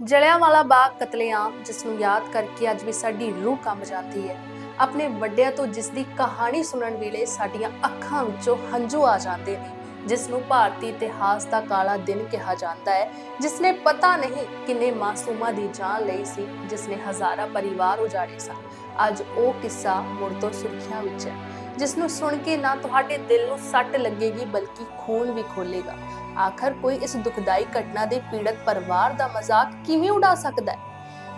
ਜਲਿਆਂਵਾਲਾ ਬਾਗ ਕਤਲੇਆਮ, ਜਿਸ ਨੂੰ ਯਾਦ ਕਰਕੇ ਅੱਜ ਵੀ ਸਾਡੀ ਰੂਹ ਕੰਬ ਜਾਂਦੀ ਹੈ। ਆਪਣੇ ਵੱਡਿਆਂ ਤੋਂ ਜਿਸ ਦੀ ਕਹਾਣੀ ਸੁਣਨ ਵੇਲੇ ਸਾਡੀਆਂ ਅੱਖਾਂ ਵਿੱਚੋਂ ਹੰਝੂ ਆ ਜਾਂਦੇ ਨੇ। ਜਿਸ ਨੂੰ ਭਾਰਤੀ ਇਤਿਹਾਸ ਦਾ ਕਾਲਾ ਦਿਨ ਕਿਹਾ ਜਾਂਦਾ ਹੈ ਜਿਸ ਨੇ ਪਤਾ ਨਹੀਂ ਕਿੰਨੇ ਮਾਸੂਮਾਂ ਦੀ ਜਾਨ ਲਈ ਸੀ ਜਿਸ ਨੇ ਹਜ਼ਾਰਾਂ ਪਰਿਵਾਰ ਉਜਾੜੇ ਸਨ। ਅੱਜ ਉਹ ਕਿੱਸਾ ਮੁੜ ਤੋਂ ਸੁਰਖੀਆਂ ਵਿੱਚ ਹੈ ਜਿਸ ਨੂੰ ਸੁਣ ਕੇ ਨਾ ਤੁਹਾਡੇ ਦਿਲ ਨੂੰ ਸੱਟ ਲੱਗੇਗੀ, ਬਲਕਿ ਖੂਨ ਵੀ ਖੋਲੇਗਾ ਆਖਰ ਕੋਈ ਇਸ ਦੁਖਦਾਈ ਘਟਨਾ ਦੇ ਪੀੜਤ ਪਰਿਵਾਰ ਦਾ ਮਜ਼ਾਕ ਕਿਵੇਂ ਉਡਾ ਸਕਦਾ ਹੈ?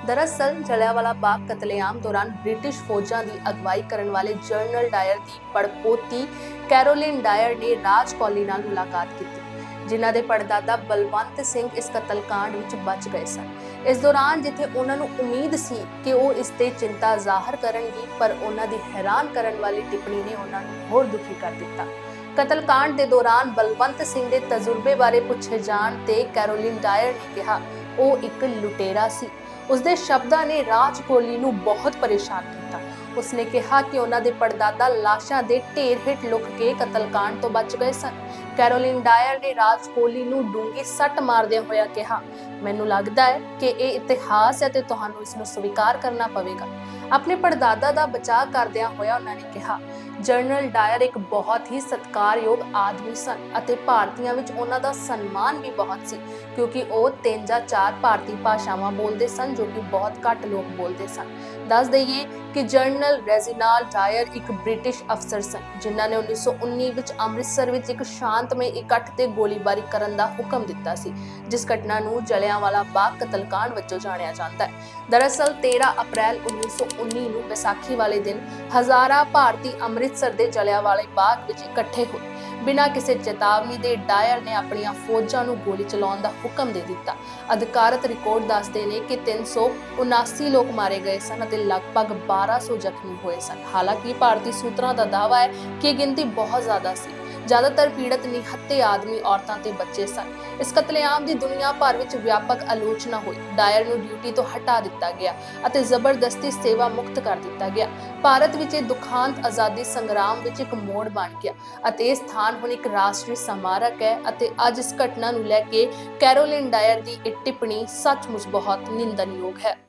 ਦਰਅਸਲ, ਜਲਿਆਂਵਾਲਾ ਬਾਗ ਕਤਲੇਆਮ ਦੌਰਾਨ ਬ੍ਰਿਟਿਸ਼ ਫੌਜਾਂ ਦੀ ਅਗਵਾਈ ਕਰਨ ਵਾਲੇ ਜਰਨਲ ਡਾਇਰ ਦੀ ਪੜਪੋਤੀ ਕੈਰੋਲਿਨ ਡਾਇਰ ਨੇ ਰਾਜ ਕੌਲੀ ਨਾਲ ਮੁਲਾਕਾਤ ਕੀਤੀ, ਜਿਨ੍ਹਾਂ ਦੇ ਪੜਦਾਦਾ ਬਲਵੰਤ ਸਿੰਘ ਇਸ ਕਤਲकांड ਵਿੱਚ ਬਚ ਗਏ ਸਨ। ਇਸ ਦੌਰਾਨ ਜਿੱਥੇ ਉਹਨਾਂ ਨੂੰ ਉਮੀਦ ਸੀ ਕਿ ਉਹ ਇਸ ਤੇ ਚਿੰਤਾ ਜ਼ਾਹਰ ਕਰਨਗੇ, ਪਰ ਉਹਨਾਂ ਦੀ ਹੈਰਾਨ ਕਰਨ ਵਾਲੀ ਟਿੱਪਣੀ ਨੇ ਉਹਨਾਂ ਨੂੰ ਹੋਰ ਦੁਖੀ ਕਰ ਦਿੱਤਾ। ਕਤਲकांड ਦੇ ਦੌਰਾਨ ਬਲਵੰਤ ਸਿੰਘ ਦੇ ਤਜਰਬੇ ਬਾਰੇ ਪੁੱਛੇ ਜਾਣ ਤੇ ਕੈਰੋਲਿਨ ਡਾਇਰ ਨੇ ਕਿਹਾ, ਉਹ ਇੱਕ ਲੁਟੇਰਾ ਸੀ। ਉਸਦੇ ਸ਼ਬਦਾਂ ਨੇ ਰਾਜ ਕੋਲੀ ਨੂੰ ਬਹੁਤ ਪਰੇਸ਼ਾਨ ਕੀਤਾ। ਉਸਨੇ ਕਿਹਾ ਕਿ ਉਹਨਾਂ ਦੇ ਪੜਦਾਦਾ ਲਾਸ਼ਾਂ ਦੇ ਢੇਰ ਹੇਠ ਲੁਕ ਕੇ ਕਤਲकांड ਤੋਂ ਬਚ ਗਏ ਸਨ। ਕੈਰੋਲਿਨ ਡਾਇਰ ਨੇ ਰਾਜ ਕੋਹਲੀ ਨੂੰ ਡੂੰਗੀ ਸੱਟ ਮਾਰਦਿਆਂ ਹੋਇਆ ਕਿਹਾ, ਮੈਨੂੰ ਲੱਗਦਾ ਹੈ ਕਿ ਇਹ ਇਤਿਹਾਸ ਹੈ ਤੇ ਤੁਹਾਨੂੰ ਇਸ ਨੂੰ ਸਵੀਕਾਰ ਕਰਨਾ ਪਵੇਗਾ। ਆਪਣੇ ਪੜਦਾਦਾ ਦਾ ਬਚਾਅ ਕਰਦਿਆਂ ਹੋਇਆ ਉਹਨਾਂ ਨੇ ਕਿਹਾ ਜਨਰਲ ਡਾਇਰ ਇੱਕ ਬਹੁਤ ਹੀ ਸਤਿਕਾਰਯੋਗ ਆਦਮੀ ਸਨ ਅਤੇ ਭਾਰਤੀਆਂ ਵਿੱਚ ਉਹਨਾਂ ਦਾ ਸਨਮਾਨ ਵੀ ਬਹੁਤ ਸੀ, ਕਿਉਂਕਿ ਉਹ ਤਿੰਨ ਜਾਂ ਚਾਰ ਭਾਰਤੀ ਭਾਸ਼ਾਵਾਂ ਬੋਲਦੇ ਸਨ ਜੋ ਕਿ ਬਹੁਤ ਘੱਟ ਲੋਕ ਬੋਲਦੇ ਸਨ। ਦੱਸ ਦਈਏ ਕਿ ਜਨਰਲ ਰੈਜ਼ੀਨਾਲ ਡਾਇਰ ਇੱਕ ਬ੍ਰਿਟਿਸ਼ ਅਫਸਰ ਸਨ, ਜਿਨ੍ਹਾਂ ਨੇ 1919 ਵਿੱਚ ਅੰਮ੍ਰਿਤਸਰ ਵਿੱਚ ਇੱਕ ਸ਼ਾਂਤਮਈ ਇਕੱਠ ਤੇ ਗੋਲੀਬਾਰੀ ਕਰਨ ਦਾ ਹੁਕਮ ਦਿੱਤਾ ਸੀ, ਜਿਸ ਘਟਨਾ ਨੂੰ ਜਲਿਆਂਵਾਲਾ ਬਾਗ ਕਤਲकांड ਵਜੋਂ ਜਾਣਿਆ ਜਾਂਦਾ ਹੈ। ਦਰਅਸਲ 13 ਅਪ੍ਰੈਲ 1919 ਨੂੰ ਵਿਸਾਖੀ ਵਾਲੇ ਦਿਨ ਹਜ਼ਾਰਾਂ ਭਾਰਤੀ ਅੰਮ੍ਰਿਤਸਰ ਦੇ ਜਲਿਆਂਵਾਲੇ ਬਾਗ ਵਿੱਚ ਇਕੱਠੇ ਹੋਏ। ਬਿਨਾਂ ਕਿਸੇ ਚੇਤਾਵਨੀ ਦੇ ਡਾਇਰ ਨੇ ਆਪਣੀਆਂ ਫੌਜਾਂ ਨੂੰ ਗੋਲੀ ਚਲਾਉਣ ਦਾ ਹੁਕਮ ਦੇ ਦਿੱਤਾ। ਅਧਿਕਾਰਤ ਰਿਕਾਰਡ ਦੱਸਦੇ ਨੇ ਕਿ 379 ਲੋਕ ਮਾਰੇ ਗਏ ਸਨ ਅਤੇ ਲਗਭਗ 1200 ਜ਼ਖਮੀ ਹੋਏ ਸਨ। ਹਾਲਾਂਕਿ ਭਾਰਤੀ ਸੂਤਰਾਂ ਦਾ ਦਾਅਵਾ ਹੈ ਕਿ ਗਿਣਤੀ ਬਹੁਤ ਜ਼ਿਆਦਾ ਸੀ। ਜ਼ਿਆਦਾਤਰ ਪੀੜਤ ਨਿਹੱਤੇ ਆਦਮੀ ਔਰਤਾਂ ਤੇ ਬੱਚੇ ਸਨ। ਇਸ ਕਤਲੇਆਮ ਦੀ ਦੁਨੀਆ ਭਰ ਵਿੱਚ ਵਿਆਪਕ ਆਲੋਚਨਾ ਹੋਈ। ਡਾਇਰ ਨੂੰ ਡਿਊਟੀ ਤੋਂ ਹਟਾ ਦਿੱਤਾ ਗਿਆ ਅਤੇ ਜ਼ਬਰਦਸਤੀ ਸੇਵਾ ਮੁਕਤ ਕਰ ਦਿੱਤਾ ਗਿਆ। ਭਾਰਤ ਵਿੱਚ ਇਹ ਦੁਖਾਂਤ ਆਜ਼ਾਦੀ ਸੰਗਰਾਮ ਵਿੱਚ ਇੱਕ ਮੋੜ ਬਣ ਗਿਆ ਅਤੇ ਇਹ ਸਥਾਨ ਹੁਣ ਇੱਕ ਰਾਸ਼ਟਰੀ ਸਮਾਰਕ ਹੈ ਅਤੇ ਅੱਜ ਇਸ ਘਟਨਾ ਨੂੰ ਲੈ ਕੇ ਕੈਰੋਲਿਨ ਡਾਇਰ ਦੀ ਇਹ ਟਿੱਪਣੀ ਸੱਚਮੁੱਚ ਬਹੁਤ ਨਿੰਦਣਯੋਗ ਹੈ।